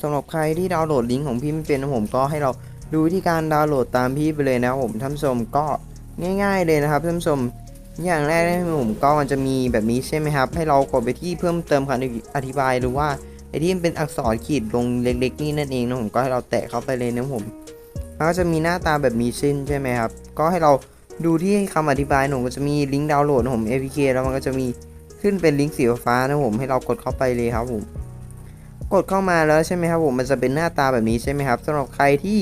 สำหรับใครที่ดาวน์โหลดลิงก์ของพี่ไม่เป็นผมก็ให้เราดูวิธีการดาวน์โหลดตามพี่ไปเลยนะครับผมท่านผู้ชมก็ง่าย ๆ เลยนะครับท่านผู้ชมอย่างแรกนะผมก็มันจะมีแบบนี้ใช่ไหมครับ ให้เรากดไปที่เพิ่มเติมคำอธิบายหรือว่าไอที่มันเป็นอักษรขีดลงเล็กๆนี่นั่นเองนะผมก็ให้เราแตะเข้าไปเลยนะผมมันก็จะมีหน้าตาแบบมีชิ้นใช่ไหมครับ ก็ให้เราดูที่คำอธิบายนะผมก็จะมีลิงก์ดาวน์โหลดนะผม APK แล้วมันก็จะมีขึ้นเป็นลิงก์สีฟ้านะผมให้เรากดเข้าไปเลยครับผม กดเข้ามาแล้วใช่ไหมครับผมมันจะเป็นหน้าตาแบบนี้ใช่ไหมครับสำหรับใครที่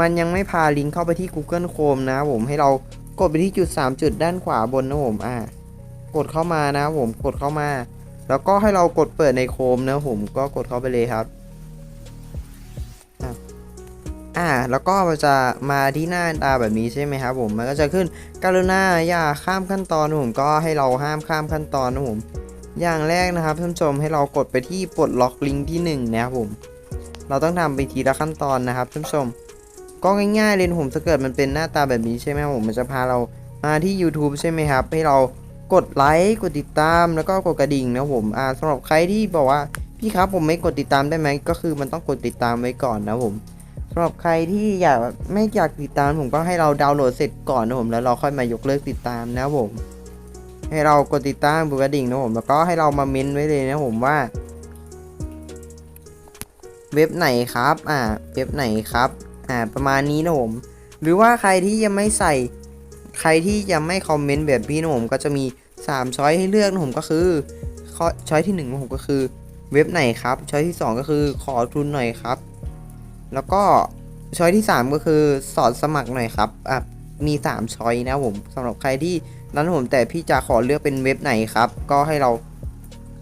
มันยังไม่พาลิงก์เข้าไปที่ Google Chrome นะครับผมให้เรากดไปที่จุด 3 จุดด้านขวาบนนะผมอ่ากดเข้ามานะครับผมกดเข้ามา แล้วก็ให้เรากดเปิดในโคมนะผมก็กดเข้าไปเลยครับอ่าแล้วก็มันจะมาที่หน้าตาแบบนี้ใช่ไหมครับผมมันก็จะขึ้นกรุณาอย่าข้ามขั้นตอนนะผมก็ให้เราห้ามข้ามขั้นตอนนะผม อย่างแรกนะครับท่านผู้ชมให้เรากดไปที่ปลดล็อกลิงก์ที่ 1นงนะครับผม เราต้องทำไปทีละขั้นตอนนะครับท่านผู้ชม ก็ง่ายๆเลยนผมถ้าเกิดมันเป็นหน้าตาแบบนี้ใช่ไหมผมมันจะพาเรามาที่ YouTube ใช่ไหมครับ ให้เรากดไลค์กดติดตามแล้วก็กดกระดิ่งนะครับผมอ่าสำหรับใครที่บอกว่าพี่ครับผมไม่กดติดตามได้ไหมก็คือมันต้องกดติดตามไว้ก่อนนะผมสำหรับใครที่อยากไม่อยากติดตามผมก็ให้เราดาวน์โหลดเสร็จก่อนนะผมแล้วเราค่อยมายกเลิกติดตามนะครับผม ให้เรากดติดตามกดกระดิ่งนะผมแล้วก็ให้เรามาเม้นไว้เลยนะผมว่า เว็บไหนครับ อ่า เว็บไหนครับ อ่า ประมาณนี้นะผม หรือว่าใครที่ยังไม่ใส่ ใครที่ยังไม่คอมเมนต์แบบพี่นะผมก็จะมี3ช้อยให้เลือกนะผมก็คือช้อยที่1นะผมก็คือ เว็บไหนครับช้อยที่ 2 ก็คือขอทุนหน่อยครับ แล้วก็ช้อยที่ 3 ก็คือสอนสมัครหน่อยครับอะมี 3ช้อยนะผมสำหรับใครที่ นั้นผมแต่พี่จะขอเลือกเป็นเว็บไหนครับ ก็ให้เรา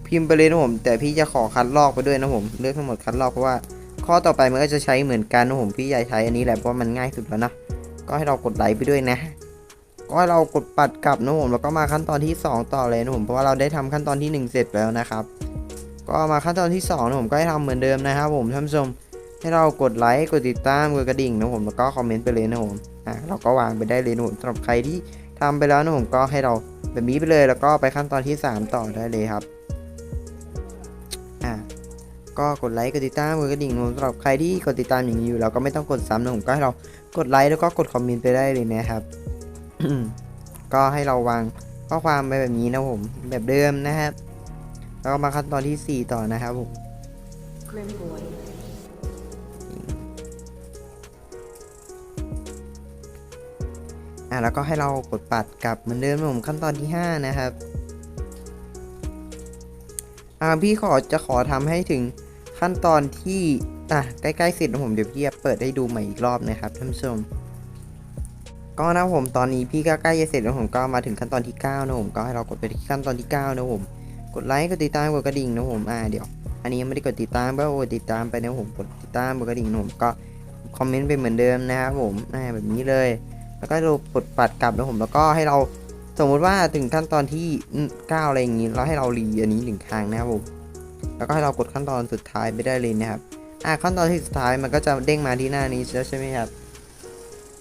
พิมพ์ไปเลยนะผม แต่พี่จะขอคัดลอกไปด้วยนะผมเลือกทั้งหมดคัดลอกเพราะว่า ข้อต่อไปมันก็จะใช้เหมือนกันนะผมพี่อยากใช้อันนี้แหละเพราะมันง่ายสุดแล้วนะก็ให้เรากดไลค์ไปด้วยนะ ก็ให้เรากดปัดกลับนะผมแล้วก็มาขั้นตอนที่ 2 ต่อเลยนะผมเพราะว่าเราได้ทำขั้นตอนที่ 1 เสร็จแล้วนะครับ ก็มาขั้นตอนที่2นะผมก็ให้ทำเหมือนเดิมนะครับ ผมท่านผู้ชมให้เรากดไลค์กดติดตามกดกระดิ่งนะผมแล้วก็คอมเมนต์ไปเลยนะผมอะเราก็วางไปได้เลยนะผมสำหรับใครที่ ทำไปแล้วนะผมก็ให้เราแบบนี้ไปเลยแล้วก็ไปขั้นตอนที่ 3 ต่อได้เลยครับอะก็กดไลค์กดติดตามกดกระดิ่งสำหรับใครที่กดติดตามอย่างนี้อยู่เราก็ไม่ต้องกดซ้ำนะผมก็ให้เรากดไลค์แล้วก็กดคอมเมนต์ไปได้เลยนะครับ ก็ให้เราวางข้อความไปแบบนี้นะผมแบบเดิมนะครับแล้วก็มาขั้นตอนที่ 4 ต่อนะครับผม อะแล้วก็ให้เรากดปัดกลับเหมือนเดิมนะผมขั้นตอนที่ 5 นะครับอ่าพี่ขอจะขอทำให้ถึงขั้นตอนที่อะใกล้ๆเสร็จนะผมเดี๋ยวพี่จะเปิดให้ดูใหม่อีกรอบนะครับท่านผู้ชมก็นะผมตอนนี้พี่ก็ใกล้จะเสร็จแล้วผมก็มาถึงขั้นตอนที่9นะผมก็ให้เรากดไปที่ขั้นตอนที่9นะผมกดไลค์กดติดตามกดกระดิ่งนะผมอ่าเดี๋ยว อันนี้ยังไม่ได้กดติดตามก็กดติดตามไปนะผมกดติดตามกดกระดิ่งนะผมก็คอมเมนต์ไปเหมือนเดิมนะครับผมอ่าแบบนี้เลย แล้วก็เรากดปัดกลับนะผมแล้วก็ให้เราสมมุติว่าถึงขั้นตอนที่9อะไรอย่างนี้เราให้เรารีอันนี้หนึ่งครั้งนะครับผมแล้วก็ให้เรากดขั้นตอนสุดท้ายไปได้เลยนะครับอ่าขั้นตอนที่สุดท้ายมันก็จะเด้งมาที่หน้านี้แล้วใช่ไหมครับ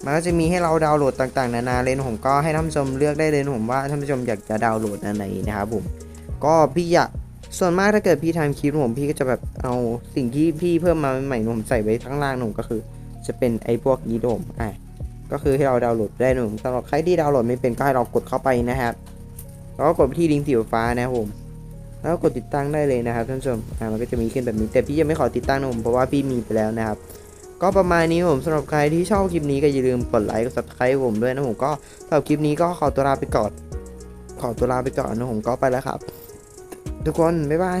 มันก็จะมีให้เราดาวน์โหลดต่างๆ นานาเลยนะผมก็ให้ท่านผู้ชมเลือกได้เลยผมว่าท่านผู้ชมอยากจะดาวน์โหลดอันไหนนะครับผมก็พี่อยากส่วนมากถ้าเกิดพี่ทำคลิปผมพี่ก็จะแบบเอาสิ่งที่พี่เพิ่มมาใหม่ๆนะผมใส่ไว้ข้างล่างนะผมก็คือ จะเป็นไอ้พวกนี้นะผมอ่า ก็คือให้เราดาวน์โหลดได้หนะผมสำหรับใครที่ดาวน์โหลดไม่เป็นก็ให้เรากดเข้าไปนะครับแล้วก็กดไปที่ลิงก์สีฟ้านะครับผมแล้วก็กดติดตั้งได้เลยนะครับท่านผู้ชมอ่ามันก็จะมีขึ้นแบบนี้แต่พี่ยังไม่ขอติดตั้งนะผมเพราะว่าพี่มีไปแล้วนะครับ ก็ประมาณนี้ผมสำหรับใครที่ชอบคลิปนี้ก็อย่าลืมกดไลค์กด subscribe ผมด้วยนะผมก็สำหรับคลิปนี้ก็ขอตัวลาไปก่อนขอตัวลาไปก่อนนะผมก็ไปแล้วครับ ทุกคนบ๊ายบาย